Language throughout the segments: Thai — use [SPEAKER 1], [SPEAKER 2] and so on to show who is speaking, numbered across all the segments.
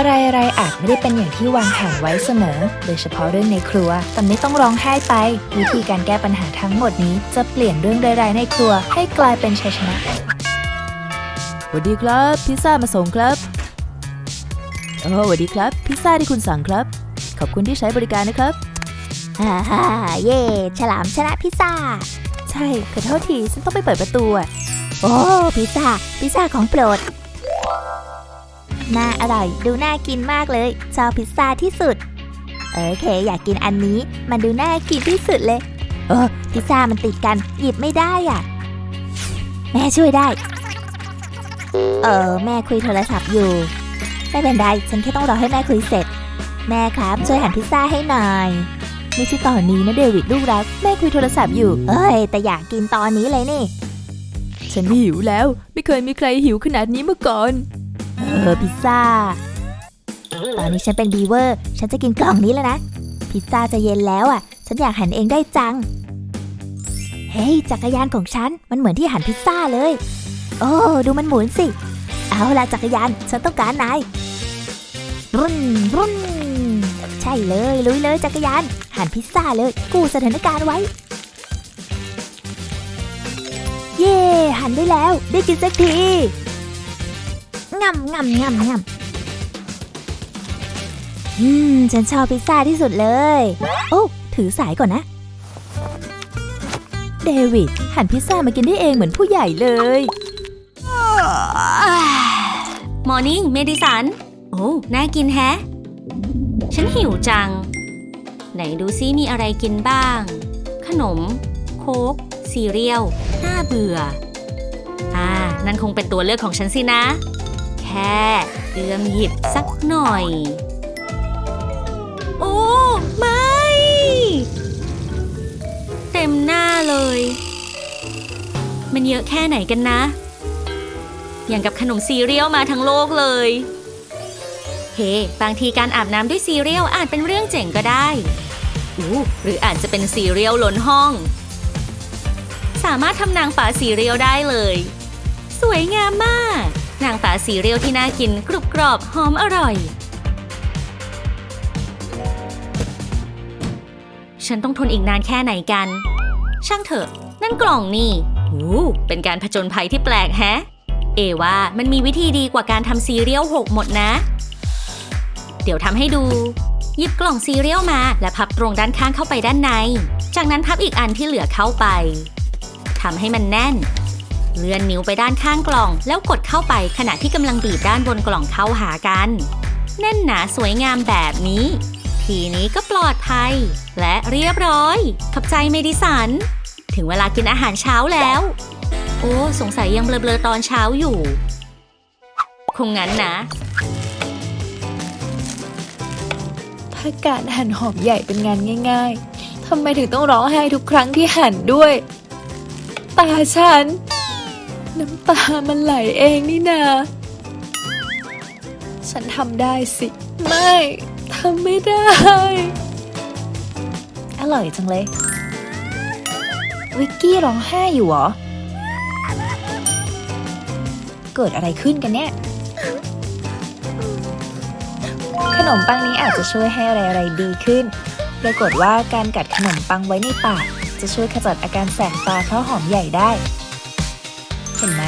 [SPEAKER 1] อะไรอะไรๆอาจไม่ได้เป็นอย่างที่วางแผนไว้เสมอ โดยเฉพาะเรื่องในครัว แต่ไม่ต้องร้องไห้ไป วิธีการแก้ปัญหาทั้งหมดนี้ จะเปลี่ยนเรื่องร้ายๆในครัว ให้กลายเป็นชัยชนะ
[SPEAKER 2] สวัสดีครับ พิซซ่ามาส่งครับโอ้สวัสดีครับ พิซซ่าที่คุณสั่งครับ ขอบคุณที่ใช้บริการนะครับ
[SPEAKER 3] ฮ่าฮ่าเย่ฉลามชนะพิซซ่า
[SPEAKER 2] ใช่ขอโทษทีฉันต้องไปเปิดประตูอะ
[SPEAKER 3] โอ้พิซซ่าพิซซ่าของโปรด น่าอร่อย ดูน่ากินมากเลยชอบพิซซ่าที่สุด โอเค อยากกินอันนี้ มันดูน่ากินที่สุดเลยเออพิซซ่ามันติดกัน หยิบไม่ได้อะ แม่ช่วยได้ เออ แม่คุยโทรศัพท์อยู่ ไม่เป็นไร ฉันแค่ต้องรอให้แม่คุยเสร็จ แม่ครับ ช่วยหั่นพิซซ่าให้หน่อย
[SPEAKER 2] ไม่ใช่ตอนนี้นะเดวิดลูกรัก แม่คุยโทรศัพท์อยู่
[SPEAKER 3] เอ้ย แต่อยากกินตอนนี้เลยนี่
[SPEAKER 2] ฉันหิวแล้ว ไม่เคยมีใครหิวขนาดนี้มาก่อน
[SPEAKER 3] เออพิซซ่า ตอนนี้ฉันเป็นบีเวอร์ ฉันจะกินกล่องนี้แล้วนะ พิซซ่าจะเย็นแล้วอะ ฉันอยากหันเองได้จัง เฮ้ยจักรยานของฉัน มันเหมือนที่หันพิซซ่าเลย โอ้ดูมันหมุนสิ เอาละจักรยาน ฉันต้องการนาย รุ่นรุ่นใช่เลยลุยเลยจักรยาน หันพิซซ่าเลย กู้สถานการณ์ไว้ เย่หันได้แล้ว ได้กินสักที งำงำงำงำอืม ฉันชอบพิซซ่าที่สุดเลย โอ้ถือสายก่อนนะ
[SPEAKER 2] เดวิด หั่นพิซซ่ามากินได้เองเหมือนผู้ใหญ่เลย
[SPEAKER 4] มอร์นิ่งเมดิสัน โอ้ น่ากินแฮะ ฉันหิวจัง ไหนดูซิมีอะไรกินบ้าง ขนม โค้กซีเรียล น่าเบื่อ อ่า นั่นคงเป็นตัวเลือกของฉันสินะแค่เอื้อมหยิบสักหน่อย โอ้ ไม่ เต็มหน้าเลย มันเยอะแค่ไหนกันนะ อย่างกับขนมซีเรียลมาทั้งโลกเลย เฮ้บางทีการอาบน้ำด้วยซีเรียลอาจเป็นเรื่องเจ๋งก็ได้อู้หรืออาจจะเป็นซีเรียลล้นห้อง สามารถทำนางฟ้าซีเรียลได้เลย สวยงามมาก นางฟ้าซีเรียลที่น่ากินกรุบกรอบหอมอร่อย ฉันต้องทนอีกนานแค่ไหนกัน ช่างเถอะ นั่นกล่องนี่อู้เป็นการผจญภัยที่แปลกแฮะ เอว่ามันมีวิธีดีกว่าการทำซีเรียลหกหมดนะ เดี๋ยวทำให้ดู หยิบกล่องซีเรียลมา และพับตรงด้านข้างเข้าไปด้านใน จากนั้นพับอีกอันที่เหลือเข้าไปทำให้มันแน่น เลื่อนนิ้วไปด้านข้างกล่อง แล้วกดเข้าไปขณะที่กำลังบีบด้านบนกล่องเข้าหากัน แน่นหนาสวยงามแบบนี้ ทีนี้ก็ปลอดภัย และเรียบร้อยขอบใจเมดิสัน ถึงเวลากินอาหารเช้าแล้ว โอ้สงสัยยังเบลอๆตอนเช้าอยู่ คงงั้นนะ
[SPEAKER 1] ถ้าการหั่นหอมใหญ่เป็นงานง่าย ๆ ทำไมถึงต้องร้องไห้ทุกครั้งที่หั่นด้วย ตาฉัน น้ำตามันไหลเองนี่นา ฉันทำได้สิ ไม่ทำไม่ได้ อร่อยจังเลย วิกกี้ร้องไห้อยู่เหรอ เกิดอะไรขึ้นกันเนี่ย ขนมปังนี้อาจจะช่วยให้อะไร ๆ ดีขึ้น ปรากฏว่าการกัดขนมปังไว้ในปากจะช่วยขจัดอาการแสบตาข้าวหอมใหญ่ได้ เห็นไหม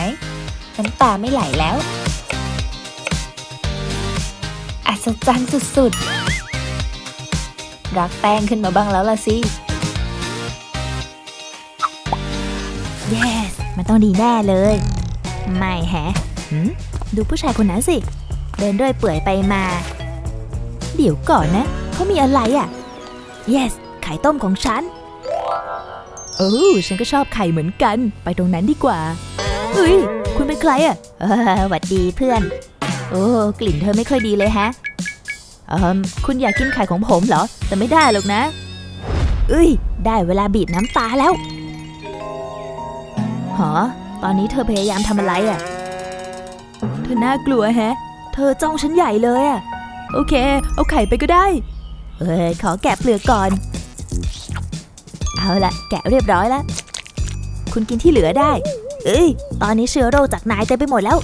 [SPEAKER 1] น้ำตาไม่ไหลแล้วอัศจรรย์สุดๆ รักแป้งขึ้นมาบ้างแล้วล่ะสิ
[SPEAKER 3] yes มันต้องดีแน่เลย ไม่แฮะหืมดูผู้ชายคนนั้นสิ เดินด้วยเปื่อยไปมา เดี๋ยวก่อนนะเขามีอะไรอะ yes ไข่ต้มของฉัน
[SPEAKER 2] โอ้ฉันก็ชอบไข่เหมือนกัน ไปตรงนั้นดีกว่า เฮ้ย คุณเป็นใครอะ
[SPEAKER 3] หวัดดีเพื่อน
[SPEAKER 2] โอ้ กลิ่นเธอไม่ค่อยดีเลยแฮะเออคุณอยากกินไข่ของผมเหรอ แต่ไม่ได้หรอกนะ
[SPEAKER 3] เอ้ย ได้เวลาบีบน้ำตาแล้ว
[SPEAKER 2] หอ ตอนนี้เธอพยายามทำอะไรอะเธอน่ากลัวแฮะ เธอจ้องฉันใหญ่เลยอะ โอเค เอาไข่ไปก็ได้
[SPEAKER 3] เอ้ย ขอแกะเปลือกก่อน เอาละแกะเรียบร้อยแล้ว คุณกินที่เหลือได้ เอ้ย ตอนนี้เชื้อโรคจากนายเต็มไปหมดแล้ว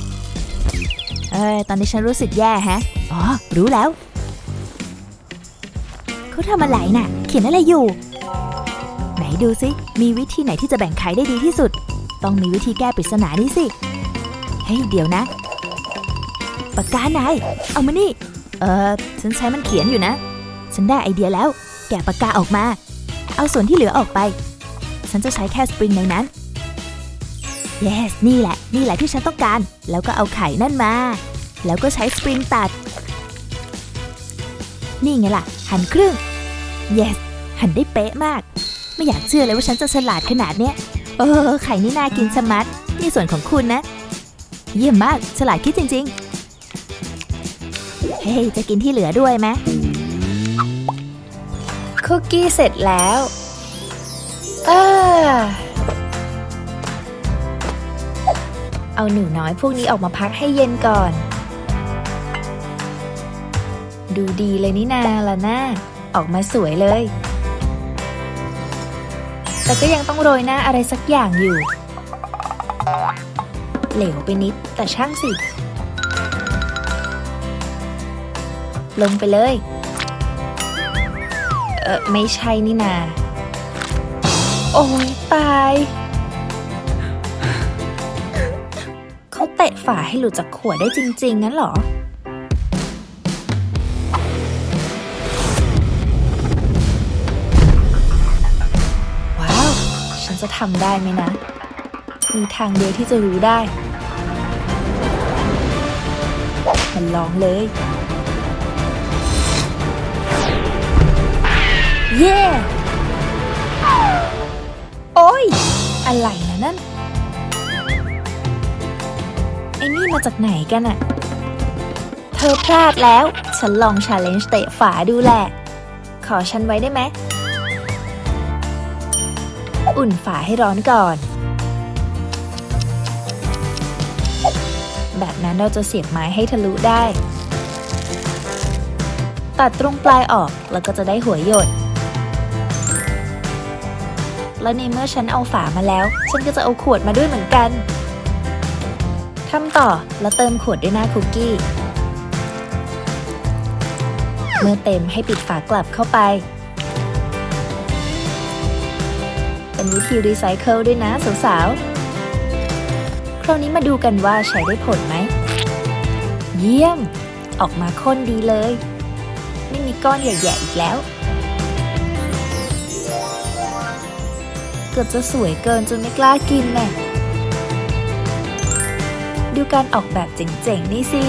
[SPEAKER 3] เอ้ย ตอนนี้ฉันรู้สึกแย่แฮะ อ๋อ รู้แล้ว
[SPEAKER 5] เขาทำอะไรน่ะ เขียนอะไรอยู่
[SPEAKER 3] ไหนดูสิ มีวิธีไหนที่จะแบ่งไข่ได้ดีที่สุด ต้องมีวิธีแก้ปริศนานี้สิ เฮ้ย เดี๋ยวนะ ปากกานายเอามานี่ เออฉันใช้มันเขียนอยู่นะ ฉันได้ไอเดียแล้ว แกะปากกาออกมา เอาส่วนที่เหลือออกไป ฉันจะใช้แค่สปริงในนั้น yes นี่แหละ นี่แหละที่ฉันต้องการ แล้วก็เอาไข่นั่นมา แล้วก็ใช้สปริงตัด นี่ไงล่ะ หั่นครึ่ง yes หั่นได้เป๊ะมาก ไม่อยากเชื่อเลยว่าฉันจะฉลาดขนาดเนี้ย เออ ไข่นี่น่ากินชะมัดนี่ส่วนของคุณนะ เยี่ยมมาก ฉลาดคิดจริง ๆ เฮ้ย จะกินที่เหลือด้วยไหม
[SPEAKER 1] คุกกี้เสร็จแล้วอา เอาหนูน้อยพวกนี้ออกมาพักให้เย็นก่อน ดูดีเลยนี่นาละหน้า ออกมาสวยเลย แต่ก็ยังต้องโรยหน้าอะไรสักอย่างอยู่ เหลวไปนิดแต่ช่างสิ ลงไปเลย เออไม่ใช่นี่นา โอ้ยตาย ฝาให้หลุดจากขวดได้จริง ๆ งั้นเหรอ ว้าว ฉันจะทำได้ไหมนะ มีทางเดียวที่จะรู้ได้ มันลองเลย เย่โอ้ย อะไรนะนั่น ไอ้นี่มาจากไหนกันอะเธอพลาดแล้ว ฉันลองชาเลนจ์เตะฝาดูแหละ ขอฉันไว้ได้ไหม อุ่นฝาให้ร้อนก่อน แบบนั้นเราจะเสียบไม้ให้ทะลุได้ ตัดตรงปลายออกแล้วก็จะได้หัวหยดแล้วในเมื่อฉันเอาฝามาแล้ว ฉันก็จะเอาขวดมาด้วยเหมือนกันำต่อแล้วเติมขวดด้วยหน้าคุกกี้ เมื่อเต็มให้ปิดฝากลับเข้าไป เป็นวิธีรีไซเคิลด้วยนะสาวๆ คราวนี้มาดูกันว่าใช้ได้ผลไหม เยี่ยม ออกมาข้นดีเลย ไม่มีก้อนใหญ่ๆอีกแล้ว เกือบจะสวยเกินจนไม่กล้ากินแน่ ดูการออกแบบเจ๋งๆนี่สิ